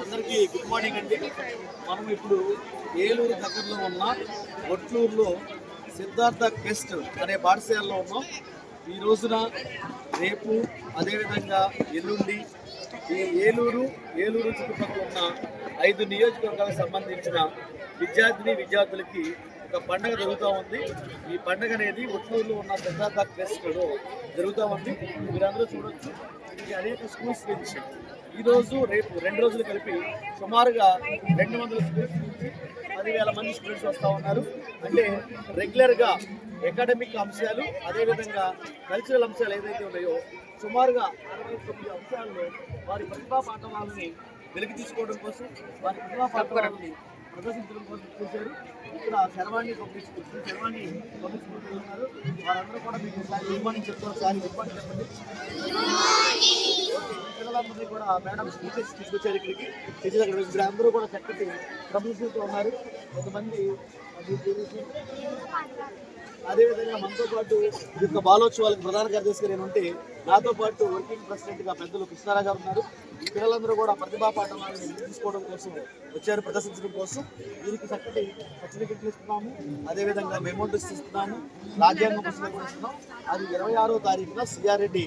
అందరికీ good morning అండి. మనం ఇప్పుడు ఏలూరు దగ్గరలో ఉన్న ఒట్లూరులో సిద్ధార్థ క్వెస్ట్ అనే పాఠశాలలో ఉన్నాం. ఈ రోజున రేపు అదేవిధంగా ఎల్లుండి ఈ ఏలూరు ఏలూరు చుట్టుపక్కల ఉన్న ఐదు నియోజకవర్గాలకు సంబంధించిన విద్యార్థిని విద్యార్థులకి ఒక పండగ జరుగుతూ ఉంది. ఈ పండగ అనేది ఒట్లూరులో ఉన్న సిద్ధార్థ క్వెస్ట్లో జరుగుతూ ఉంది. మీరందరూ చూడొచ్చు. ఇది అనేక స్కూల్స్ నుంచి ఈరోజు రేపు రెండు రోజులు కలిపి సుమారుగా రెండు వందల స్టూడెంట్స్ నుంచి పదివేల మంది స్టూడెంట్స్ వస్తూ ఉన్నారు. అంటే రెగ్యులర్గా అకాడమిక్ అంశాలు అదేవిధంగా కల్చరల్ అంశాలు ఏదైతే ఉన్నాయో సుమారుగా అరవై తొమ్మిది అంశాల్లో వారి ప్రతిభా పాఠవాలని వెలికి తీసుకోవడం కోసం వారి ప్రతిభా పాఠవాలని ప్రదర్శించడం కోసం చూశారు. ఇక్కడ శర్వాణి పబ్లిక్ శర్వాణి పంపించుకుంటున్నారు ఉన్నారు. వారందరూ కూడా మీకు ఒకసారి గుడ్ మార్నింగ్ చెప్తారు. ఒకసారి గుడ్ మార్నింగ్ చెప్పండి. పిల్లలందరినీ కూడా మేడం టీచర్స్ తీసుకొచ్చారు ఇక్కడికి. టీచర్స్ అక్కడ అందరూ కూడా చక్కటి ప్రభుత్వంతో ఉన్నారు. కొంతమంది అదేవిధంగా మనతో పాటు ఈ యొక్క బాలోత్సవాలకు ప్రధాన కార్యదర్శిగా నేను ఉంటే నాతో పాటు వర్కింగ్ ప్రెసిడెంట్గా పెద్దలు కృష్ణారావు గారు ఉన్నారు. ఈ పిల్లలందరూ కూడా ప్రతిభా పాఠశాలను తీసుకోవడం కోసం వచ్చారు ప్రదర్శించడం కోసం. దీనికి చక్కటి సర్టిఫికెట్లు ఇస్తున్నాము. అదేవిధంగా మెమోరీస్ ఇస్తున్నాము. రాజ్యాంగ పుస్తకం ఇస్తున్నాం. అది ఇరవై ఆరో తారీఖున సిఆర్రెడ్డి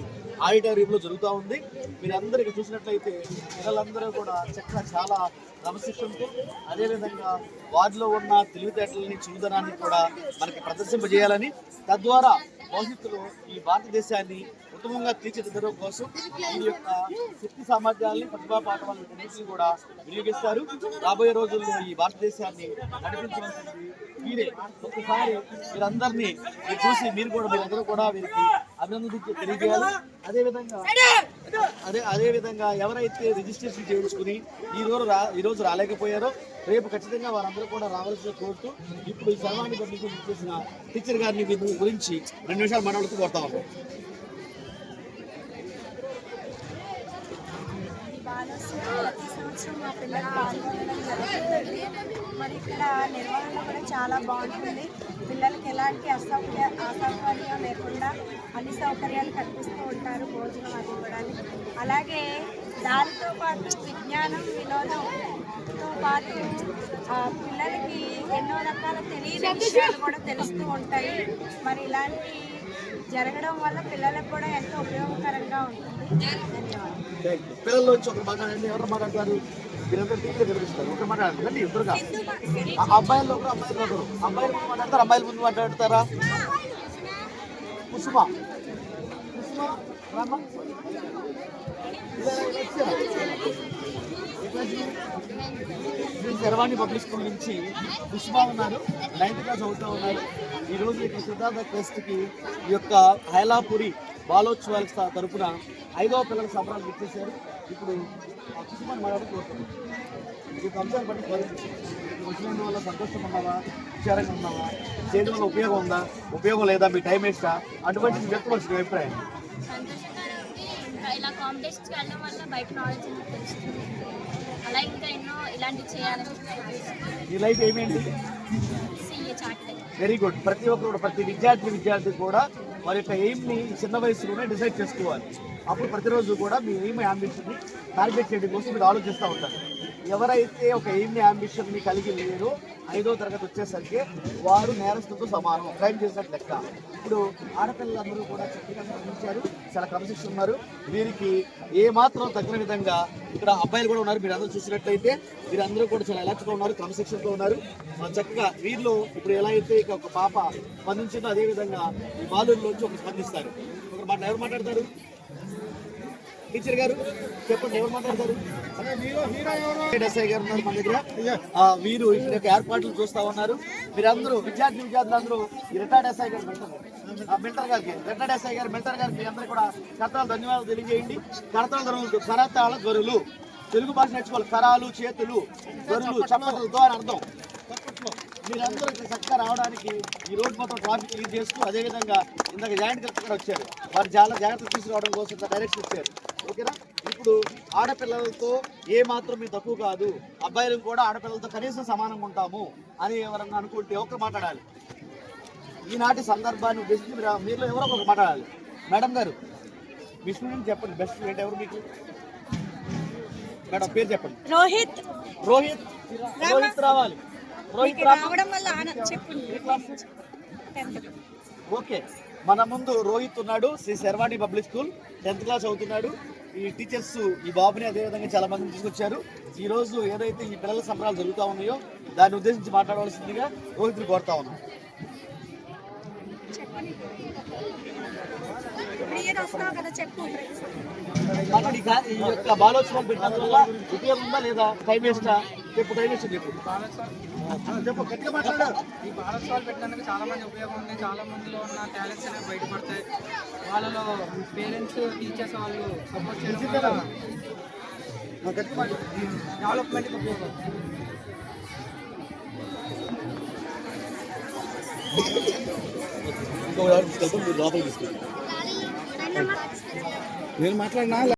ఆడిటోరియంలో జరుగుతూ ఉంది. మీరందరికీ చూసినట్లయితే పిల్లలందరూ కూడా చక్కగా చాలా క్రమశిక్షణతో అదేవిధంగా వారిలో ఉన్న తెలివితేటలని చురుదనాన్ని కూడా మనకి ప్రదర్శింపజేయాలని తద్వారా భవిష్యత్తులో ఈ భారతదేశాన్ని ఉత్తమంగా తీర్చిదిద్దడం కోసం ఈ యొక్క శక్తి సామర్థ్యాలని ప్రతిభా పాఠవాళ్ళని కూడా వినియోగిస్తారు. రాబోయే రోజుల్లో ఈ భారతదేశాన్ని నడిపించవలసింది మీరే ఒక్కసారి మీరందరినీ మీరు చూసి మీరు కూడా మీరందరూ కూడా వీరికి అభినందన తెలియజేయాలి. అదేవిధంగా అదే అదేవిధంగా ఎవరైతే రిజిస్ట్రేషన్ చేయించుకుని ఈ రోజు రా ఈరోజు రాలేకపోయారో రేపు ఖచ్చితంగా వారందరూ కూడా రావాల్సిన కోరుతూ ఇప్పుడు ఈ సర్వాన్ని పంపించి చేసిన టీచర్ గారిని గురించి రెండు నిమిషాలు మాట్లాడుతూ కోరుతా ఉన్నాం. ఈ సంవత్సరం మా పిల్లలు పాల్గొనడం జరుగుతుంది మరి ఇక్కడ నిర్వహణ కూడా చాలా బాగుంటుంది. పిల్లలకి ఎలాంటి అసౌకర్య అసౌకర్యం లేకుండా అన్ని సౌకర్యాలు కల్పిస్తూ ఉంటారు భోజనం అది కూడా. అలాగే దానితో పాటు విజ్ఞానం వినోదంతో పాటు పిల్లలకి ఎన్నో రకాల తెలియని విషయాలు కూడా తెలుస్తూ ఉంటాయి. మరి ఇలాంటి జరగడం వల్ల పిల్లలకు కూడా ఎంతో ఉపయోగకరంగా ఉంటుంది. ధన్యవాదాలు. థ్యాంక్ వచ్చి ఒకరు మాట్లాడండి ఎవరు మాట్లాడతారు మీరందరూ టీచర్ కనిపిస్తారు ఒకరు మాట్లాడండి ఇద్దరుగా ఆ అబ్బాయిలు ఒకరు అమ్మాయిలు ఒకరు అమ్మాయిలు ముందు మాట్లాడతారు? అమ్మాయిల ముందు మాట్లాడతారా? కుసుమ. కుసుమ రామ్మ. ఇలా వచ్చారా? ఏ క్లాస్ ఇది? శ్రీ శర్వాణి పబ్లిక్ స్కూల్ నుంచి కుసుమ ఉన్నారు నైన్త్ క్లాస్ అవుతా ఉన్నారు ఈరోజు ఇక్కడ సిద్ధార్థ క్వెస్ట్కి ఈ యొక్క హైలాపురి బాలోత్సవాల తరఫున ఐదవ పిల్లల సంబరాలు ఇచ్చేసారు ఇప్పుడు ఆ కుసుమని మాట్లాడుకుంటున్నాం ఈ అంశాన్ని బట్టి వచ్చిన వల్ల సంతోషం ఉన్నావా విచారంగా ఉన్నావా చేయడం వల్ల ఉపయోగం ఉందా? ఉపయోగం లేదా? మీ టైం వేస్టా? అటువంటి వ్యక్తపరిచిన అభిప్రాయం. ఇలా కాంపిటీషన్స్కి వెళ్ళడం వల్ల బయట నాలెడ్జ్ తెలుస్తుంది అలా ఇంకా ఎన్నో ఇలాంటివి చేయాలని నీ లైఫ్ ఏమేంటి? వెరీ గుడ్ ప్రతి ఒక్కరు కూడా ప్రతి విద్యార్థి విద్యార్థి కూడా వారి యొక్క ఎయిమ్ని చిన్న వయసులోనే డిసైడ్ చేసుకోవాలి. అప్పుడు ప్రతిరోజు కూడా మీ ఎయిమ్ అంబిషన్ని టార్గెట్ చేయడం కోసం మీరు ఆలోచిస్తూ ఉంటారు. ఎవరైతే ఒక ఎయిమ్ని అంబిషన్ని కలిగి లేరో ఐదో తరగతి వచ్చేసరికి వారు నేరస్తులతో సమానం. క్రైమ్ చేసినట్టు లెక్క. ఇప్పుడు ఆడపిల్లలందరూ కూడా చక్కగా స్పందించారు. చాలా క్రమశిక్షణ ఉన్నారు. వీరికి ఏ మాత్రం తగిన విధంగా ఇక్కడ అబ్బాయిలు కూడా ఉన్నారు. మీరు అందరూ చూసినట్లయితే వీరందరూ కూడా చాలా ఎలర్ట్గా ఉన్నారు క్రమశిక్షణతో ఉన్నారు. చక్కగా వీరిలో ఇప్పుడు ఎలా అయితే ఇక ఒక పాప స్పందించిందో అదేవిధంగా ఈ బాలుల్లోంచి ఒకరు స్పందిస్తారు. ఒకరు మాట ఎవరు మాట్లాడతారు? టీచర్ గారు చెప్పండి ఎవరు మాట్లాడతారు? ఎస్ఐ గారు ఉన్నారు మన దగ్గర. వీరు ఇక్కడ యొక్క ఏర్పాట్లు చూస్తా ఉన్నారు. మీరందరూ విద్యార్థి విద్యార్థులందరూ రిటైర్డ్ ఎస్ఐ గారు మెంటర్ ఆ, గారికి రిటైర్డ్ ఎస్ఐ గారు మెంటర్ గారికి మీ అందరూ కూడా కర్తలు ధన్యవాదాలు తెలియజేయండి. కర్తల ధరలు కరతాళ ధ్వరులు తెలుగు భాష నేర్చుకోవాలి. కరాలు చేతులు ధ్వరులు చప్పట్లతో అని అర్థం. మీరందరూ ఇక్కడ చక్కగా రావడానికి ఈ రోడ్ మొత్తం ట్రాఫిక్ క్లీన్ చేస్తూ అదేవిధంగా ఇందాక జాయింట్ కలెక్టర్ వచ్చారు. వారు చాలా జాగ్రత్తలు తీసుకురావడం కోసం డైరెక్షన్ ఇచ్చారు. ఓకేనా? ఇప్పుడు ఆడపిల్లలతో ఏ మాత్రం మీరు తక్కువ కాదు. అబ్బాయిలు కూడా ఆడపిల్లలతో కనీసం సమానంగా ఉంటాము అని ఎవరన్నా అనుకుంటే ఒకరు మాట్లాడాలి. ఈనాటి సందర్భాన్ని ఉద్దేశించి మీరు ఎవరో ఒకరు మాట్లాడాలి. మేడం గారు మీ స్టూడెంట్ చెప్పండి బెస్ట్ స్టూడెంట్ ఎవరు మీకు? మేడం పేరు చెప్పండి. రోహిత్. రోహిత్ రోహిత్ రావాలి. రోహిత్ రావడం వల్ల చెప్పండి ఓకే మన ముందు రోహిత్ ఉన్నాడు Sri Sharvani public school tenth class అవుతున్నాడు ఈ టీచర్స్ ఈ బాబుని అదేవిధంగా చాలా మందిని తీసుకొచ్చారు. ఈ రోజు ఏదైతే ఈ పిల్లల సంబరాలు జరుగుతూ ఉన్నాయో దాన్ని ఉద్దేశించి మాట్లాడవలసిందిగా రోహిత్ని కోరుతా ఉన్నాం. మాట్లాడి ఈ యొక్క బాలోత్సవం పెట్టినందువల్ల ఉపయోగం ఉందా లేదా? టైం వేస్టా చెప్పు టైం వేస్ట్ చెప్పు. చెప్పు గట్టిగా మాట్లాడు. ఈ భారత్సవాలు పెట్టినందుకు చాలా మంది ఉపయోగం ఉంది. చాలా మందిలో ఉన్న టాలెంట్స్ అనేవి బయటపడతాయి. వాళ్ళలో పేరెంట్స్ టీచర్స్ వాళ్ళు సపోర్ట్ చేయడం వల్ల. డెవలప్మెంట్కి ఉపయోగం. నేను మాట్లాడినా?